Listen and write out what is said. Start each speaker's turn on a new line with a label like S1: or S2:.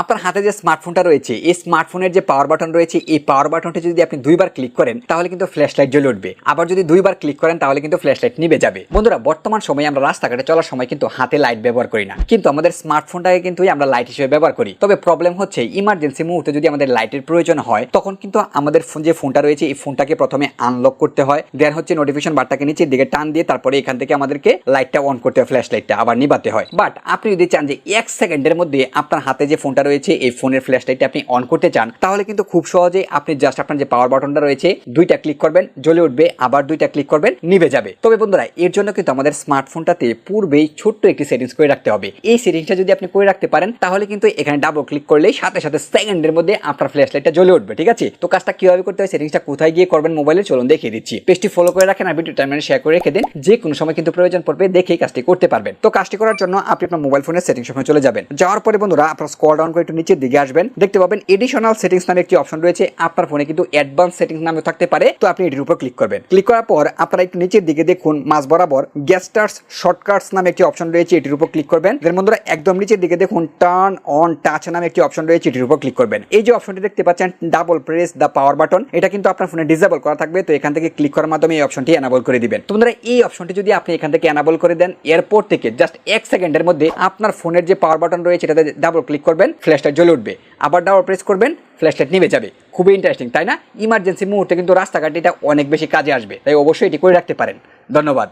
S1: আপনার হাতে যে স্মার্টফোনটা রয়েছে, এই স্মার্টফোনের যে পাওয়ার বাটন রয়েছে, এই পাওয়ার বাটনটা যদি আপনি দুইবার ক্লিক করেন, তাহলে কিন্তু ফ্ল্যাশ লাইট জ্বলে উঠবে। আবার যদি দুইবার ক্লিক করেন, তাহলে কিন্তু ফ্ল্যাশ লাইট নিভে যাবে। বন্ধুরা, বর্তমান সময়ে আমরা রাস্তাঘাটে চলার সময় কিন্তু হাতে লাইট ব্যবহার করি না। কিন্তু আমাদের স্মার্টফোনটাকে কিন্তু আমরা লাইট হিসেবে ব্যবহার করি। তবে প্রবলেম হচ্ছে ইমার্জেন্সি মুহূর্তে যদি আমাদের লাইটের প্রয়োজন হয়, তখন কিন্তু আমাদের ফোন যে ফোনটা রয়েছে, এই ফোনটাকে প্রথমে আনলক করতে হয়। দেন হচ্ছে নোটিফিকেশন বারটাকে নিচের দিকে টান দিয়ে তারপরে এখান থেকে আমাদেরকে লাইটটা অন করতে হয় ফ্ল্যাশ লাইটটা আবার নিবাতে হয়। বাট আপনি যদি চান যে এক সেকেন্ডের মধ্যে আপনার হাতে যে ফোনটা রয়েছে, এই ফোনের ফ্ল্যাশ লাইটটা আপনি অন করতে চান, তাহলে কিন্তু খুব সহজে আপনি জাস্ট আপনার যে পাওয়ার বাটনটা রয়েছে, দুইটা ক্লিক করবেন, জ্বলে উঠবে, আবার দুইটা ক্লিক করবেন, নিভে যাবে। তবে বন্ধুরা, এর জন্য কিন্তু আমাদের স্মার্টফোনটাতে পূর্বেই ছোট্ট একটি সেটিংস করে রাখতে হবে। এই সেটিংসটা যদি আপনি করে রাখতে পারেন, তাহলে কিন্তু এখানে ডাবল ক্লিক করলেই সাথে সাথে সেকেন্ডের মধ্যে আপনার ফ্ল্যাশ লাইটটা জ্বলে উঠবে, ঠিক আছে? তো কাজটা কীভাবে করতে হয় সেটিংসটা কোথায় গিয়ে করবেন মোবাইলে চলুন দেখিয়ে দিচ্ছি। পেজটি ফলো করে রাখেন আর ভিডিও টাইমলাইনে শেয়ার করে রেখে দিন, যে কোনো সময় কিন্তু প্রয়োজন পড়বে, দেখেই কাজটি করতে পারবেন। তো কাজটি করার জন্য আপনি আপনার মোবাইল ফোনের সেটিংস সময় চলে যাবেন। যাওয়ার পরে বন্ধুরা, আপনার স্কল করে একটু নিচের দিকে আসবেন। দেখতে পাবেন এডিশনাল সেটিংস নামে একটি অপশন রয়েছে। আপনার ফোনে কিন্তু অ্যাডভান্স সেটিংস নামে থাকতে পারে। তো আপনি এটির উপর ক্লিক করবেন। ক্লিক করার পর আপনারা একটু নিচের দিকে দেখুন, মাঝ বরাবর গ্যাস্টার্স শর্টকাটস নামে একটি অপশন রয়েছে, এটির উপর ক্লিক করবেন। এর বন্ধুরা একদম নিচের দিকে দেখুন টার্ন অন টাচ নামে একটি অপশন রয়েছে, এটির উপর ক্লিক করবেন। এই যে অপশনটি দেখতে পাচ্ছেন double press the power button এটা কিন্তু আপনার ফোনে ডিসেবল করা থাকবে। তো এখান থেকে ক্লিক করার মাধ্যমে এই অপশনটি এনাবল করে দিবেন। তো বন্ধুরা এই অপশনটি যদি আপনি এখান থেকে এনাবল করে দেন, এরপর থেকে জাস্ট এক সেকেন্ডের মধ্যে আপনার ফোনের যে পাওয়ার বাটন রয়েছে, এটাতে ডাবল ক্লিক করবেন। ফ্ল্যাশটা জ্বলে উঠবে। আবার ডাবল প্রেস করবেন, ফ্ল্যাশলাইট নিভে যাবে। খুবই ইন্টারেস্টিং তাই না? ইমার্জেন্সি মুহূর্তে কিন্তু রাস্তাঘাটে এটা অনেক বেশি কাজে আসবে, তাই অবশ্যই এটি করে রাখতে পারেন। ধন্যবাদ।